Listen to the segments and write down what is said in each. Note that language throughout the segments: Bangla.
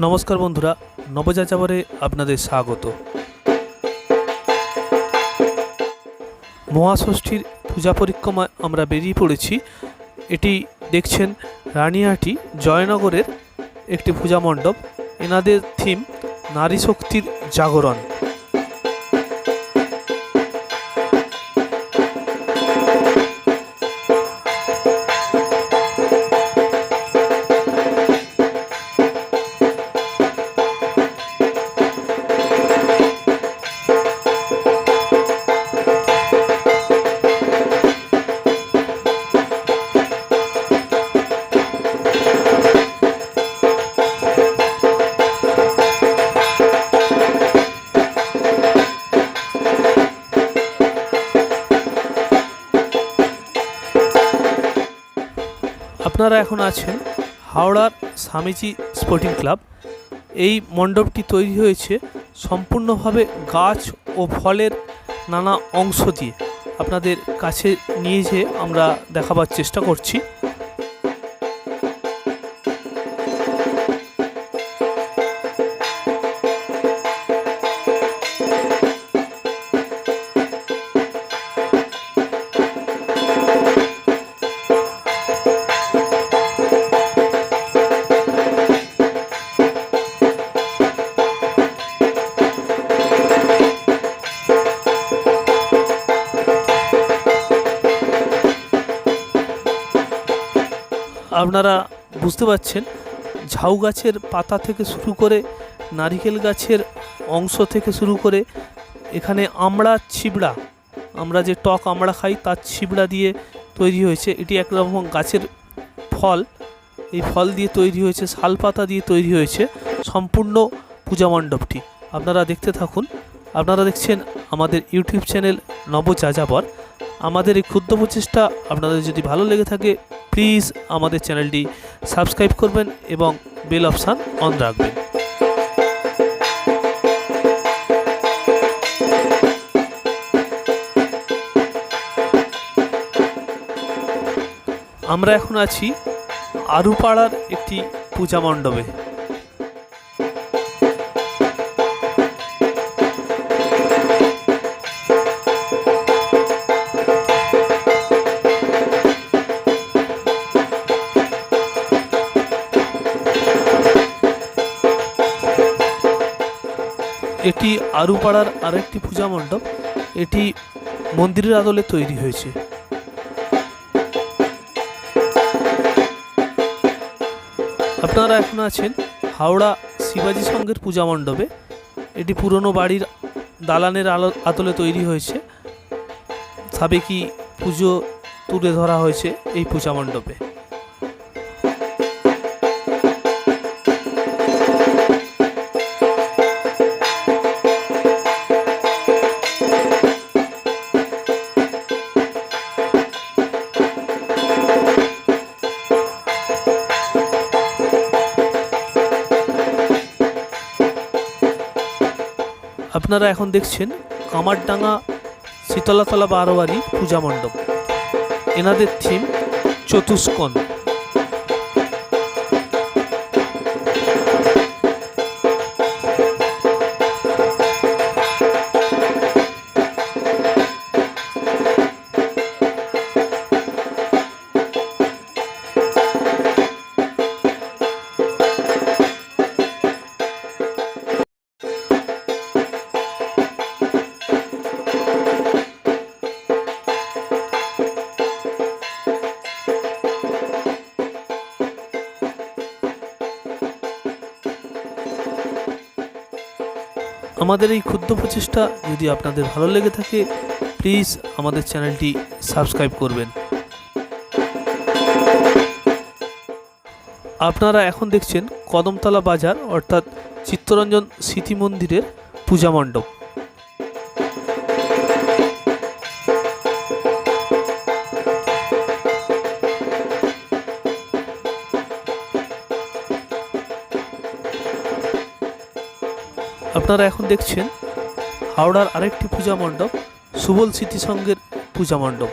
নমস্কার বন্ধুরা নবযাযাবরে আপনাদের স্বাগত। মহাষষ্ঠীর পূজা পরিক্রমায় আমরা বেরিয়ে পড়েছি। এটি দেখছেন রানিহাটি জয়নগরের একটি পূজা মণ্ডপ। এনাদের থিম নারী শক্তির জাগরণ। আপনারা এখন আছেন হাওড়ার স্বামীজি স্পোর্টিং ক্লাব। এই মণ্ডপটি তৈরি হয়েছে সম্পূর্ণভাবে গাছ ও ফলের নানা অংশ দিয়ে। আপনাদের কাছে নিয়ে যেয়ে আমরা দেখাবার চেষ্টা করছি। আপনারা বুঝতে পারছেন, ঝাউ গাছের পাতা থেকে শুরু করে নারিকেল গাছের অংশ থেকে শুরু করে এখানে আমড়া, ছিবড়া, আমরা যে টক আমড়া খাই তার ছিবড়া দিয়ে তৈরি হয়েছে। এটি একরকম গাছের ফল। এই ফল দিয়ে তৈরি হয়েছে, শাল পাতা দিয়ে তৈরি হয়েছে সম্পূর্ণ পূজা মণ্ডপটি। আপনারা দেখতে থাকুন। আপনারা দেখছেন আমাদের ইউটিউব চ্যানেল নবযাযাবর। আমাদের এই ক্ষুদ্র প্রচেষ্টা আপনাদের যদি ভালো লেগে থাকে প্লিজ আমাদের চ্যানেলটি সাবস্ক্রাইব করবেন এবং বেল অপশান অন রাখবেন। আমরা এখন আছি আরুপাড়ার একটি পূজা মণ্ডপে। এটি আরুপাড়ার আরেকটি পূজা মণ্ডপ। এটি মন্দিরের আদলে তৈরি হয়েছে। আপনারা এখন আছেন হাওড়া শিবাজি সংঘের পূজা মণ্ডপে। এটি পুরনো বাড়ির দালানের আলো আতলে তৈরি হয়েছে। সাবেকি পুজো তুলে ধরা হয়েছে এই পূজা মণ্ডপে। আপনারা এখন দেখছেন কামারডাঙ্গা শীতলাতলা বারোয়ারি পূজা মণ্ডপ। এনাদের থিম চতুষ্কোণ। আমাদের এই ক্ষুদ্র প্রচেষ্টা যদি আপনাদের ভালো লেগে থাকে প্লিজ আমাদের চ্যানেলটি সাবস্ক্রাইব করবেন। আপনারা এখন দেখছেন কদমতলা বাজার, অর্থাৎ চিত্তরঞ্জন স্মৃতি মন্দিরের পূজা মণ্ডপ। আপনারা এখন দেখছেন হাওড়ার আরেকটি পূজা মণ্ডপ, সুবল স্মৃতি সংঘের পূজা মণ্ডপ।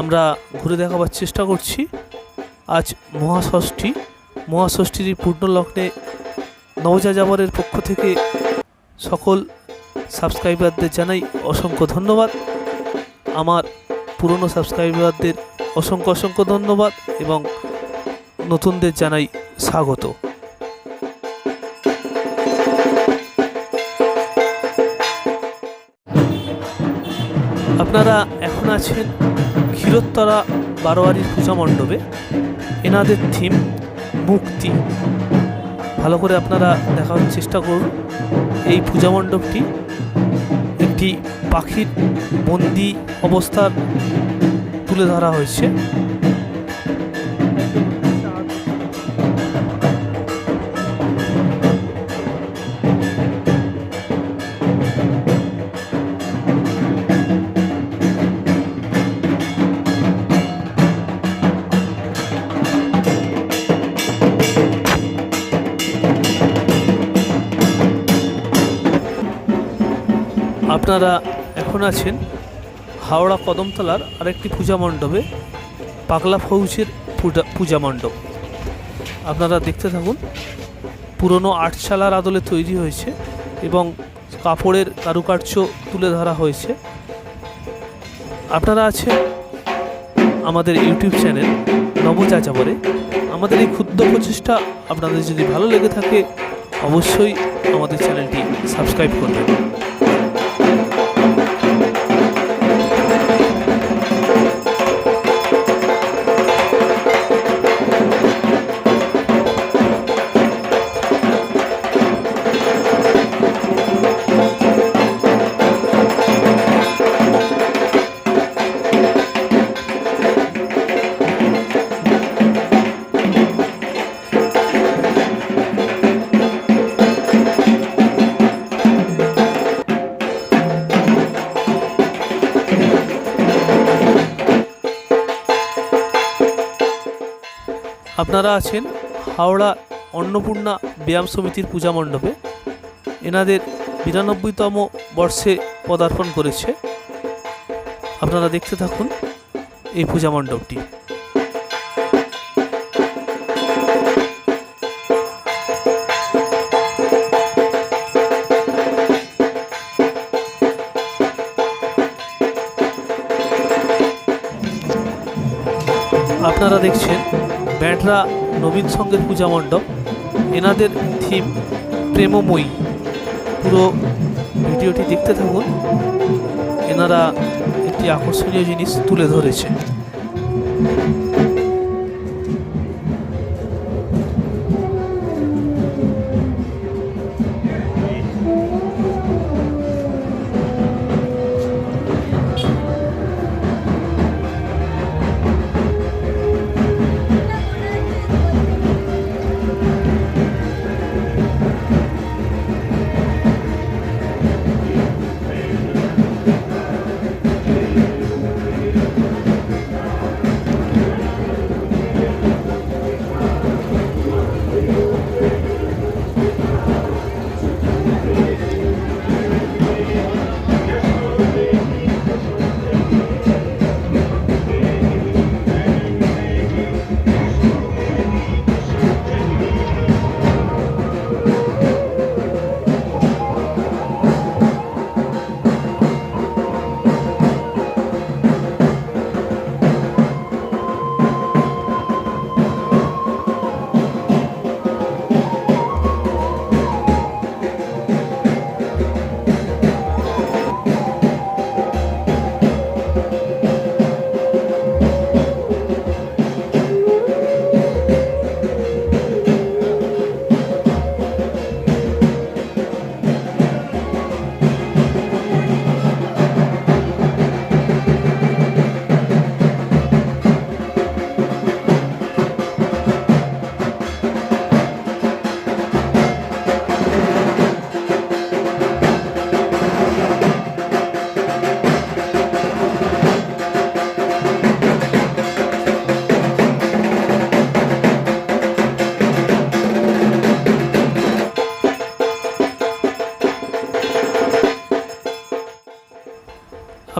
আমরা ঘুরে দেখাবার চেষ্টা করছি। আজ মহাষষ্ঠী। মহাষষ্ঠীর পূর্ণ লগ্নে নবযাযাবরের পক্ষ থেকে সকল সাবস্ক্রাইবারদের জানাই অসংখ্য ধন্যবাদ। আমার পুরনো সাবস্ক্রাইবারদের অসংখ্য অসংখ্য ধন্যবাদ এবং নতুনদের জানাই স্বাগত। আপনারা এখন আছেন ক্ষীরোত্তরা বারোয়ারির পূজা মণ্ডপে। এনাদের থিম মুক্তি। ভালো করে আপনারা দেখার চেষ্টা করুন। এই পূজা মণ্ডপটি একটি পাখির বন্দি অবস্থার তুলে ধরা হয়েছে। আপনারা এখন আছেন হাওড়া কদমতলার আরেকটি পূজা মণ্ডপে, পাগলা ফৌজের পূজা মণ্ডপ। আপনারা দেখতে থাকুন, পুরনো আটশালার আদলে তৈরি হয়েছে এবং কাপড়ের কারুকার্য তুলে ধরা হয়েছে। আপনারা আছেন আমাদের ইউটিউব চ্যানেল নবযাযাবরে আমাদের এই ক্ষুদ্র প্রচেষ্টা আপনাদের যদি ভালো লেগে থাকে, অবশ্যই আমাদের চ্যানেলটি সাবস্ক্রাইব করবেন। আপনারা আছেন হাওড়া অন্নপূর্ণা ব্যায়াম সমিতির পূজা মণ্ডপে। এনাদের বিরানব্বইতম বর্ষে পদার্পণ করেছে। আপনারা দেখতে থাকুন এই পূজা মণ্ডপটি। আপনারা দেখছেন ব্যান্ডরা নবীন সঙ্গের পূজা মণ্ডপ, এনাদের থিম প্রেমময়ী। পুরো ভিডিওটি দেখতে থাকুন। এনারা একটি আকর্ষণীয় জিনিস তুলে ধরেছে।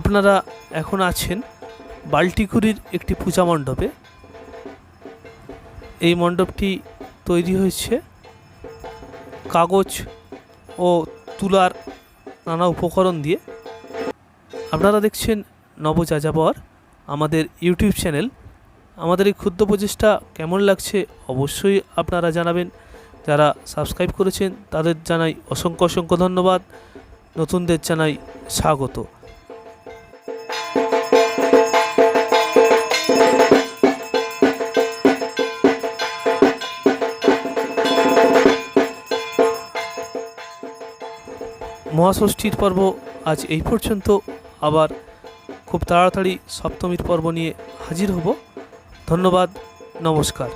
আপনারা এখন আছেন বাল্টিকুরির একটি পূজা মণ্ডপে। এই মণ্ডপটি তৈরি হয়েছে কাগজ ও তুলার নানা উপকরণ দিয়ে। আপনারা দেখছেন নবযাযাবর আমাদের ইউটিউব চ্যানেল। আমাদের এই ক্ষুদ্র প্রচেষ্টা কেমন লাগছে অবশ্যই আপনারা জানাবেন। যারা সাবস্ক্রাইব করেছেন তাদের জানাই অসংখ্য অসংখ্য ধন্যবাদ। নতুনদের জানাই স্বাগত। মহাষষ্ঠীর পর্ব আজ এই পর্যন্ত। আবার খুব তাড়াতাড়ি সপ্তমীর পর্ব নিয়ে হাজির হব। ধন্যবাদ, নমস্কার।